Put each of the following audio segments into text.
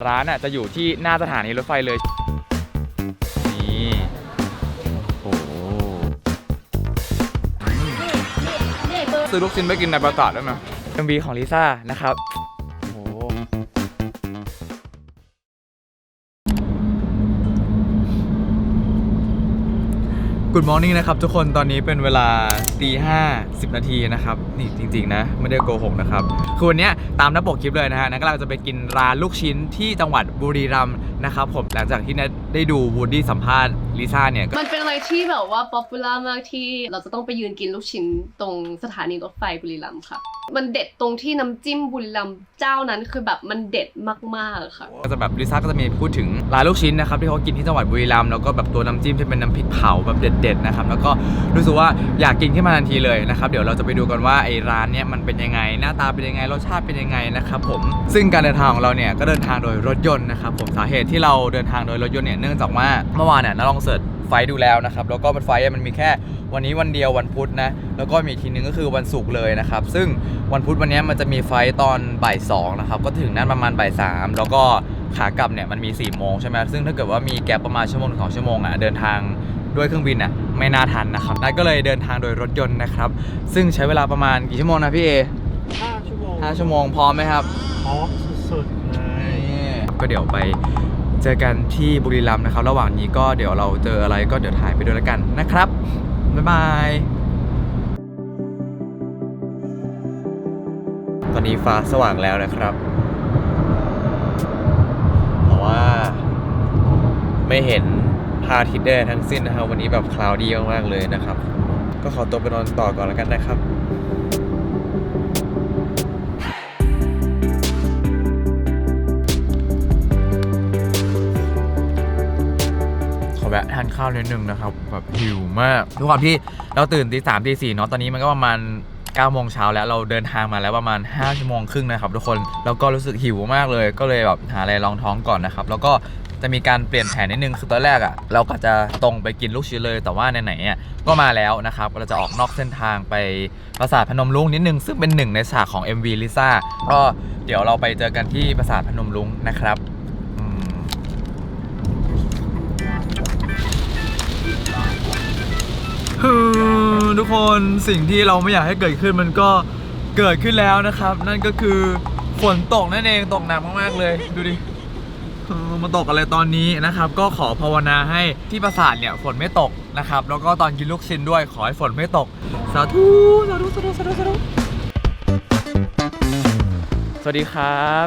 ร้านอะจะอยู่ที่หน้าสถานีรถไฟเลย นี่โอ้โหซื้อลูกชิ้นไปกินในปราสาทได้ไหมเอ็มวีของลิซ่านะครับ Good morning นะครับทุกคนตอนนี้เป็นเวลาตีห้าสิบนาทีนะครับ นี่จริง ๆ นะ ไม่ได้โกหกนะครับ คือวันนี้ตามหน้าปกคลิปเลยนะฮะนักเราจะไปกินร้านลูกชิ้นที่จังหวัดบุรีรัมย์นะครับผมหลังจากที่นัทได้ดูวูดดี้สัมภาษณ์ลิซ่าเนี่ยก็มันเป็นอะไรที่แบบว่าป๊อปปูล่ามากที่เราจะต้องไปยืนกินลูกชิ้นตรงสถานีรถไฟบุรีรัมย์ค่ะ มันเด็ดตรงที่น้ำจิ้มบุรีรัมย์เจ้านั้นคือแบบมันเด็ดมากๆค่ะ ก็จะแบบลิซ่าก็จะมีพูดถึงร้านลูกชิ้นนะครับที่เขากินที่จังหวัดบุรีรัมย์แล้วก็แบบตัวน้ำจิ้มที่เป็นน้ำพริกเผาแบบเด็ดๆนะครับแล้วก็รู้สึกว่าอยากกินขึ้นมาทันทีเลยนะครับเดี๋ยวเราจะไปดูกันว่าไอ้ร้านเนี้ยมันเป็นยังไง หน้าตาเป็นยังไงรสชาติเป็นยังไงนะครับผมซึ่งการเดินทางของเราเนี่ยก็เดินทางโดยรถยนต์นะครับผมสาเหตุที่เราเดินทางโดยรถยนต์เนี่ยเนื่องจากว่าเมื่อวานเนี่ยเราลองเสิร์ชไฟล์ดูแล้วนะครับแล้วก็มันไฟล์มันมีแค่วันนี้วันเดียววันพุธนะแล้วก็มีอีกทีนึงก็คือวันศุกร์เลยนะครับซึ่งวันพุธวันเนี้ยมันจะมีไฟล์ตอนบ่ายสองนะครับก็ถึงนั่นประมาณบ่ายสามแล้วก็ขากลับเนี่ยมันมี4ี่โมงใช่ไหมซึ่งถ้าเกิดว่ามีแกลบประมาณชั่วโมงถึงสองชั่วโมงอะเดินทางด้วยเครื่องบินอะไม่น่าทันนะครับนั่นก็เลยเดินทางโดยรถยนต์นะครับซึ่งใช้เวลาประมาณกี่ชั่วโมงนะพี่เอห้าชั่วโมงห้าชั่วโมงพร้อมไหมครับพร้อมสุดๆเลยก็เดี๋ยวไป เจอกันที่บุรีรัมย์นะครับ ระหว่างนี้ก็เดี๋ยวเราเจออะไรก็เดี๋ยวถ่ายไปด้วยแล้วกันนะครับ บ๊ายบาย ตอนนี้ฟ้าสว่างแล้วนะครับแต่ว่าไม่เห็นพระอาทิตย์ได้ทั้งสิ้นนะครับ วันนี้แบบคลาวดีมากๆเลยนะครับ ก็ขอตัวไปนอนต่อก่อนแล้วกันนะครับานข้าวนิดนึงนะครับแบบหิวมากด้วยความที่เราตื่นตีสามตีสี่เนาะตอนนี้มันก็ประมาณ9โมงเช้าแล้วเราเดินทางมาแล้วประมาณ5ชั่วโมงครึ่งนะครับทุกคนแล้วก็รู้สึกหิวมากเลย ก็เลยแบบหาอะไรรองท้องก่อนนะครับ แล้วก็จะมีการเปลี่ยนแผนนิดนึงคือตอนแรกอะ่ะเราก็จะตรงไปกินลูกชิ้นเลย แต่ว่าไหนๆอะก็มาแล้วนะครับเราจะออกนอกเส้นทางไปปราสาทพนมรุ้งนิดนึงซึ่งเป็นหนึ่งในฉากของ MV ลิซ่าก็เดี๋ยวเราไปเจอกันที่ปราสาทพนมรุ้งนะครับ ทุกคนสิ่งที่เราไม่อยากให้เกิดขึ้นมันก็เกิดขึ้นแล้วนะครับ นั่นก็คือฝนตกนั่นเองตกหนักมากๆเลยดูดิเออมาตกอะไรตอนนี้นะครับ ก็ขอภาวนาให้ที่ปราสาทเนี่ยฝนไม่ตกนะครับ แล้วก็ตอนกินลูกชิ้นด้วยขอให้ฝนไม่ตกสาธุสาธุสาธุสาธุสาธุสวัสดีครับ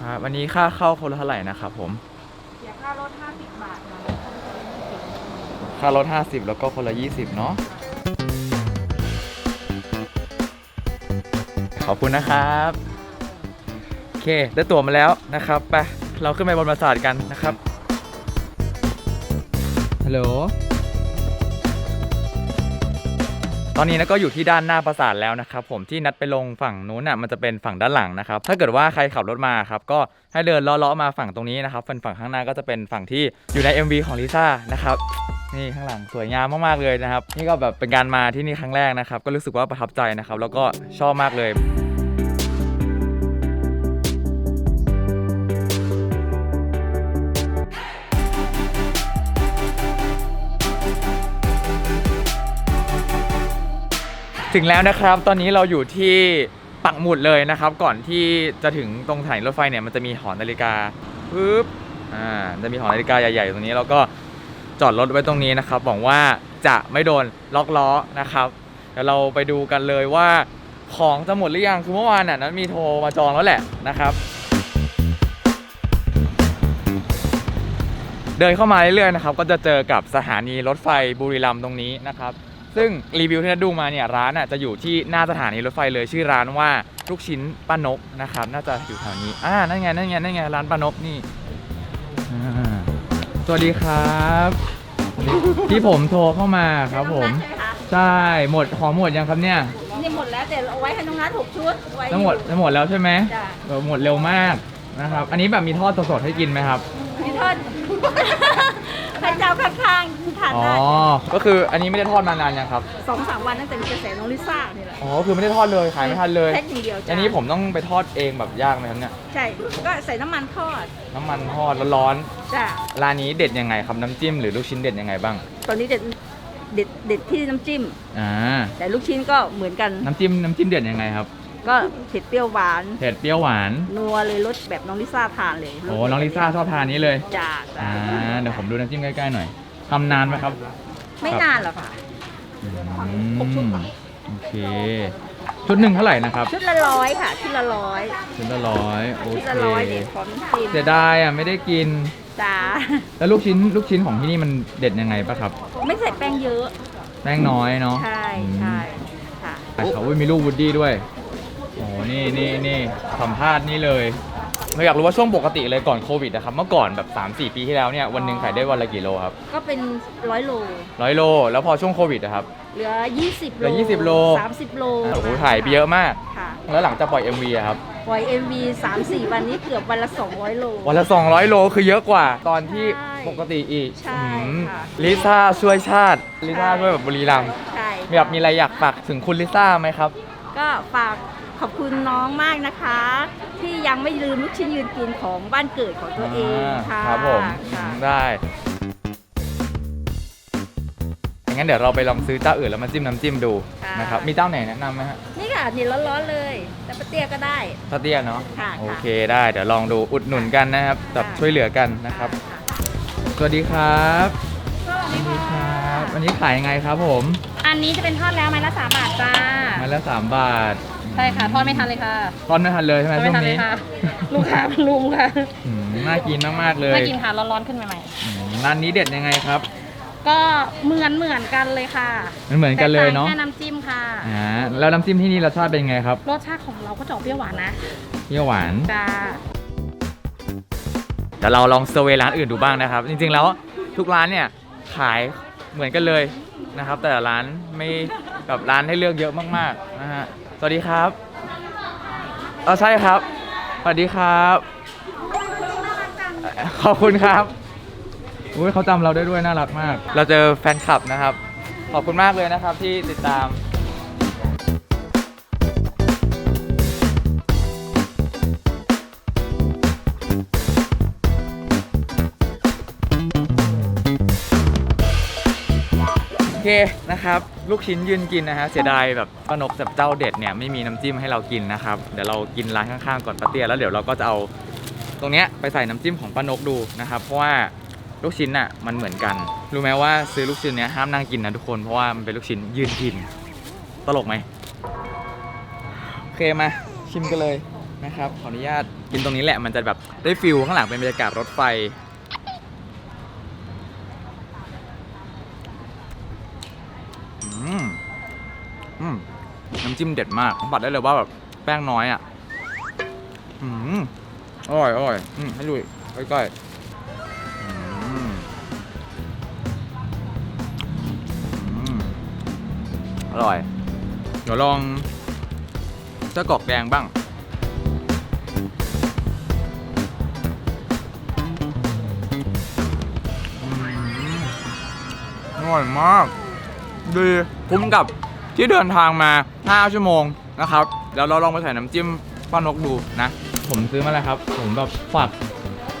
ครับ วันนี้ค่าเข้าคนละเท่าไหร่นะครับผม เสียค่ารถ50บาทนะ ค่ารถ 50 แล้วก็คนละ 20 เนาะขอบคุณนะครับ โอเค ได้ตั๋วมาแล้วนะครับไปเราขึ้นไปบนปราสาทกันนะครับฮัลโหล ตอนนี้นะก็อยู่ที่ด้านหน้าปราสาทแล้วนะครับผมที่นัดไปลงฝั่งนู้นน่ะมันจะเป็นฝั่งด้านหลังนะครับถ้าเกิดว่าใครขับรถมาครับก็ให้เดินเลาะๆมาฝั่งตรงนี้นะครับฝั่งฝั่งข้างหน้าก็จะเป็นฝั่งที่อยู่ใน MV ของลิซ่านะครับนี่ข้างหลังสวยงามมากๆเลยนะครับนี่ก็แบบเป็นการมาที่นี่ครั้งแรกนะครับก็รู้สึกว่าประทับใจนะครับแล้วก็ชอบมากเลย ถึงแล้วนะครับ ตอนนี้เราอยู่ที่ปักหมุดเลยนะครับ ก่อนที่จะถึงตรงสถานีรถไฟเนี่ยมันจะมีหอนาฬิกาปึ๊บอ่าจะมีหอนาฬิกาใหญ่ๆตรงนี้แล้วก็จอดรถไว้ตรงนี้นะครับหวังว่าจะไม่โดนล็อกล้อนะครับเดี๋ยวเราไปดูกันเลยว่าของจะหมดหรือยังคือเมื่อวานน่ะนั้นมีโทรมาจองแล้วแหละนะครับ เดินเข้ามาเรื่อยๆนะครับ ก็จะเจอกับสถานีรถไฟบุรีรัมย์ตรงนี้นะครับ ซึ่งรีวิวที่นัดดูมาเนี่ยร้านอะจะอยู่ที่หน้าสถานีรถไฟเลยชื่อร้านว่าลูกชิ้นป้านกนะครับ น่าจะอยู่แถวนี้อ่านั่นไงนั่นไงนั่นไงร้านป้านกนี่อ่าสวัสดีครับ ที่ผมโทรเข้ามาครับผม ใช่ไหมคะใช่หมดของหมดยังครับเนี่ยนี่หมดแล้วแต่เอาไว้ให้น้องนัทหกชุดไว้ทั้งหมดทั้งหมดแล้วใช่ไหมจ้ะเออหมดเร็วมากนะครับ อันนี้แบบมีทอดสดๆให้กินไหมครับพี่ทอดพระเจ้าข้างๆ ทานอ๋อ ได้ก็คืออันนี้ไม่ได้ทอดมานานยังครับ สองสามวันตั้งแต่มีกระแสน้องลิซ่านี่แหละอ๋อ คือไม่ได้ทอดเลยขายไม่ทันเลยแค่ทีเดียวจ้ะอันนี้ผมต้องไปทอดเองแบบยากไหมครับเนี่ย ใช่ก็ใส่น้ำมันทอดน้ำมันทอดร้อนจ้ะๆร้านนี้เด็ดยังไงครับ น้ำจิ้มหรือลูกชิ้นเด็ดยังไงบ้าง ตอนนี้เด็ดเด็ดเด็ดที่น้ำจิ้ม อ่า แต่ลูกชิ้นก็เหมือนกัน น้ำจิ้มน้ำจิ้มเด็ดยังไงครับ ก็เผ็ดเปรี้ยวหวานเผ็ดเปรี้ยวหวาน นัวเลยรสแบบน้องลิซ่าทานเลยโอ้น้องลิซ่าชอบทานนี้เลย จ้าจ้าอ่า เดี๋ยวผมดูน้ำจิ้มใกล้ๆหน่อย ทำนานไหมครับ ไม่นานหรอกค่ะ อืมโอเค ชุดหนึ่งเท่าไหร่นะครับ ชุดละร้อยค่ะ ชุดละร้อย ชุดละร้อยโอชุดเคละร้อยเด็ดพร้อมน้ำจิ้มเสียดายอะไม่ได้กิน จ้า แล้วลูกชิ้นลูกชิ้นของที่นี่มันเด็ดยังไงปะครับไม่ใส่แป้งเยอะ แป้งน้อยเนาะใช่ใช่ค่ะแต่เขาอุ้ยมีลูกวูดดี้ด้วยโอ้นี่นี่นี่สัมภาษณ์นี่เลย เราอยากรู้ว่าช่วงปกติเลยก่อนโควิดนะครับเมื่อก่อนแบบ3-4 ปีที่แล้วเนี่ยวันหนึ่งขายได้วันละกี่โลครับก็เป็นร้อยโลร้อยโล แล้วพอช่วงโควิดนะครับ เหลือ 20 เหลือ20โล 30 โลโอ้โหถ่ายไปเยอะมาก ค่ะ แล้วหลังจากปล่อย MV อะครับปล่อย MV 3-4 วันนี้เกือบวันละ 200 โล วันละ 200 โลคือเยอะกว่าตอนที่ใช่ปกติอีกใช่อืมค่ะ ลิซ่าช่วยชาติลิซ่าช่วยแบบบุรีรัมย์ใช่มีแบบมีอะไรอยากฝากถึงคุณลิซ่าไหมครับ ก็ฝาก ขอบคุณน้องมากนะคะ ที่ยังไม่ลืมลูกชิ้นยืนกินของบ้านเกิดของตัวเองค่ะครับผมค่ะได้งั้นเดี๋ยวเราไปลองซื้อเจ้าอื่นแล้วมาจิ้มน้ำจิ้มดูนะครับ มีเจ้าไหนแนะนำไหมฮะ นี่ค่ะนี่ร้อนๆเลยแต่ปะเตี้ยก็ได้พาเตียเนาะค่ะโอเคได้เดี๋ยวลองดูอุดหนุนกันนะครับแบบค่ะช่วยเหลือกันนะครับ สวัสดีครับสวัสดีสวัสดีคค่ะรับวันนี้ขายยังไงครับผม อันนี้จะเป็นทอดแล้วไม้ละสามบาทจ้าไมาละสามบาท ใช่ค่ะทอดไม่ทันเลยค่ะทอดไม่ทันเลยใช่ไหมทอดช่ไม่วงทันเลนี้ยค่ะ ลูกค้ามันลุมค่ะอืมน่ากินมากๆเลยน่ากินค่ะร้อนๆขึ้นใหม่อืมร้านนี้เด็ดยังไงครับ ๆก็เหมือนเหมือนกันเลยค่ะมันเหมือนกันเลยเนาะแต่ต่งแค่น้ำจิ้มค่ะ อ่าแล้วน้ำจิ้มที่นี่รสชาติเป็นยังไงครับรสชาติของเราก็จะออกเปรี้ยวหวานนะเปรี้ยวหวาน จ้า เดี๋ยวเราลองเซอร์เวยร้านอื่นดูบ้างนะครับ จริงๆแล้วทุกร้านเนี่ยขายเหมือนกันเลยนะครับ แต่ละร้านไม่แบบร้านให้เลือกเยอะมากๆนะฮะ สวัสดีครับเออใช่ครับ สวัสดีครับ ขอบคุณครับอุ้ยเขาจำเราได้ด้วยน่ารักมาก เราเจอแฟนคลับนะครับ ขอบคุณมากเลยนะครับที่ติดตามโอเคนะครับ ลูกชิ้นยืนกินนะฮะเสียดายแบบป้านกแบบเจ้าเด็ดเนี่ยไม่มีน้ำจิ้มให้เรากินนะครับเดี๋ยวเรากินร้านข้างๆก่อนป้าเตี้ยแล้วเดี๋ยวเราก็จะเอาตรงเนี้ยไปใส่น้ำจิ้มของป้านกดูนะครับเพราะว่าลูกชิ้นอะมันเหมือนกัน รู้ไหมว่าซื้อลูกชิ้นเนี้ยห้ามนั่งกินนะทุกคนเพราะว่ามันเป็นลูกชิ้นยืนกิน ตลกไหมโอเคมาชิมกันเลยนะครับขออนุญาตกินตรงนี้แหละมันจะแบบได้ฟิลข้างหลังเป็นบรรยากาศรถไฟ อืมอืมน้ำจิ้มเด็ดมากสัมผัสได้เลยว่าแบบแป้งน้อยอะ อืมอร่อยอร่อยอืมให้ดูใกล้ๆอืมอืมอร่อย เดี๋ยวลองเจ้กรอกแดงบ้าง อร่อยมาก ดีคุ้มกับที่เดินทางมา 5 ชั่วโมงนะครับเดี๋ยวเราลองไปใส่น้ำจิ้มป้านกดูนะ ผมซื้อมาแล้วครับ ผมแบบฝาก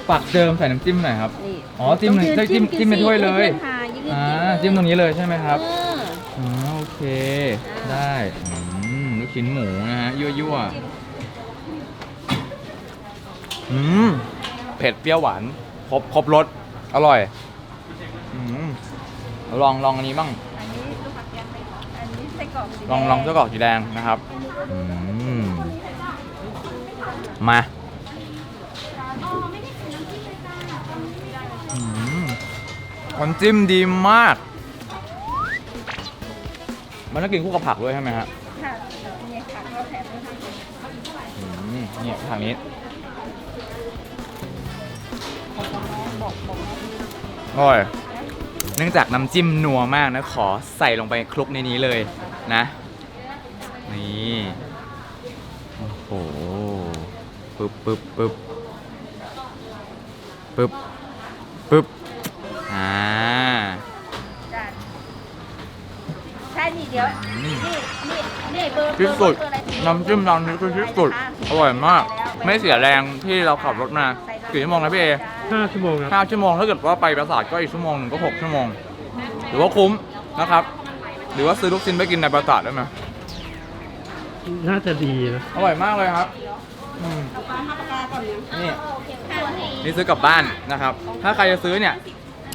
ฝากเจิมใส่น้ำจิ้มหน่อยครับ นี่อ๋อจิ้มหนึ่งต้องยืจิ้มกิจิ้มเป็นถ้วยเลยให้พื่อนทานยืนกินอ่าเลยจิ้มตรงนี้เลยใช่ไหมครับ เออ อ๋อโอเคได้อืมลูกชิ้นหมูนะฮะ ยั่วยั่วๆอืมเผ็ดเปรี้ยวหวาน ครบ ครบรส อร่อย อืมลองลองอันนี้บ้าง ลองลองเจ้ากรอกสีแดงนะครับอืมมาอืมน้ำจิ้มดีมาก มันต้องกินคู่กับผักด้วยใช่ไหมฮะค่ะเนี่ยค่ะก็แถมด้วยค่ะนี่ทางนี้โอร่อยเนื่องจากน้ำจิ้มนัวมากนะ ขอใส่ลงไปคลุกในนี้เลย นะ นี่โอ้โหปึ๊บปึ๊บปึ๊บปึ๊บปึ๊บอ่าดี๋ยวอืมนี่นี่นี่เบอร์ที่สุดเบอร์อะไรน้ำจิ้มร้านนี้คือที่สุดอร่อยมาก ไม่เสียแรงที่เราขับรถมากี่ชั่วโมงนะพี่เอห้าชั่วโมงครับห้าชั่วโมงถ้าเกิดว่าไปปราสาทก็อีกชั่วโมงหนึ่งก็หกชั่วโมงหรือว่าคุ้มนะครับ หรือว่าซื้อลูกชิ้นไปกินในปราสาทได้ไหมน่าจะดีนะอร่อยมากเลยครับอืมนี่นี่ซื้อกลับบ้านนะครับ ถ้าใครจะซื้อเนี่ย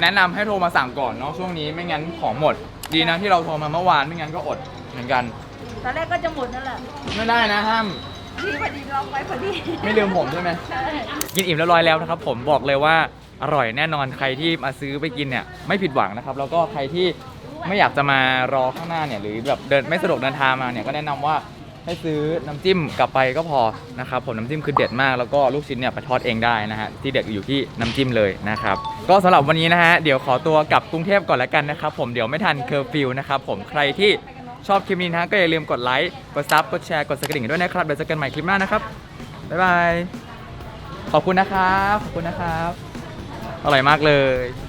แนะนำให้โทรมาสั่งก่อนเนาะช่วงนี้ไม่งั้นของหมด ดีนะที่เราโทรมาเมื่อวานไม่งั้นก็อดเหมือนกัน ตอนแรกก็จะหมดนั่นแหละไม่ได้นะห้าม พี่พอดีลองไว้พอดีไม่ลืมผมใช่ไหมกินอิ่มแล้วร้อยแล้วนะครับผมบอกเลยว่าอร่อยแน่นอนใครที่มาซื้อไปกินเนี่ยไม่ผิดหวังนะครับ แล้วก็ใครที่ ไม่อยากจะมารอข้างหน้าเนี่ยหรือแบบเดินไม่สะดวกเดินทางมาเนี่ยก็แนะนำว่าให้ซื้อน้ำจิ้มกลับไปก็พอนะครับผมน้ำจิ้มคือเด็ดมากแล้วก็ลูกชิ้นเนี่ยไปทอดเองได้นะฮะที่เด็ดอยู่ที่น้ำจิ้มเลยนะครับก็สำหรับวันนี้นะฮะเดี๋ยวขอตัวกลับกรุงเทพก่อนแล้วกันนะครับผมเดี๋ยวไม่ทันเคอร์ฟิวนะครับผมใครที่ชอบคลิปนี้นะฮะก็อย่าลืมกดไลค์กดซับกดแชร์กดสกระดิ่งด้วยนะครับเดี๋ยวเจอกันใหม่คลิปหน้านะครับบ๊ายบายขอบคุณนะครับขอบคุณนะครับอร่อยมากเลย